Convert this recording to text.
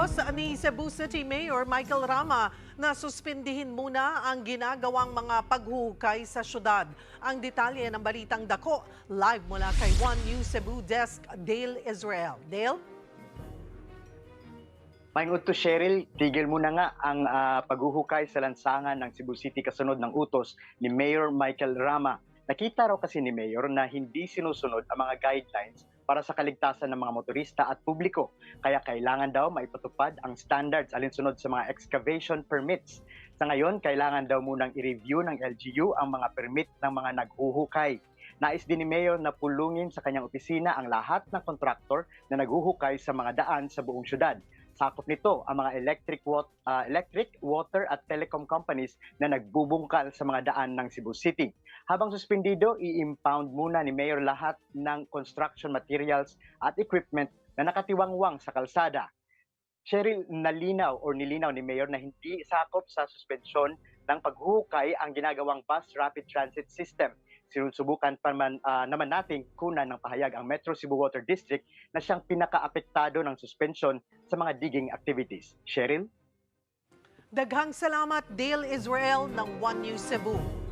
Utos ni Cebu City Mayor Michael Rama na suspindihin muna ang ginagawang mga paghuhukay sa syudad. Ang detalye ng balitang dako live mula kay One News Cebu Desk Dale Israel. Dale? Paingod to Cheryl, tigil muna nga ang ah, paghuhukay sa lansangan ng Cebu City kasunod ng utos ni Mayor Michael Rama. Nakita raw kasi ni Mayor na hindi sinusunod ang mga guidelines para sa kaligtasan ng mga motorista at publiko. Kaya kailangan daw maipatupad ang standards alinsunod sa mga excavation permits. Sa ngayon, kailangan daw munang i-review ng LGU ang mga permit ng mga naghuhukay. Nais din ni Mayor na pulungin sa kanyang opisina ang lahat ng kontraktor na naghuhukay sa mga daan sa buong syudad. Sakop nito ang mga electric, wat- ah, electric, water at telecom companies na nagbubungkal sa mga daan ng Cebu City. Habang suspendido, i-impound muna ni Mayor lahat ng construction materials at equipment na nakatiwangwang sa kalsada. Cheryl, nalinaw or nilinaw ni Mayor na hindi sakop sa suspensyon ng paghuhukay ang ginagawang bus rapid transit system. Sinusubukan pa man, ah, naman nating kunan ng pahayag ang Metro Cebu Water District na siyang pinaka-apektado ng suspensyon sa mga digging activities. Cheryl? Daghang salamat Dale Israel ng One News Cebu.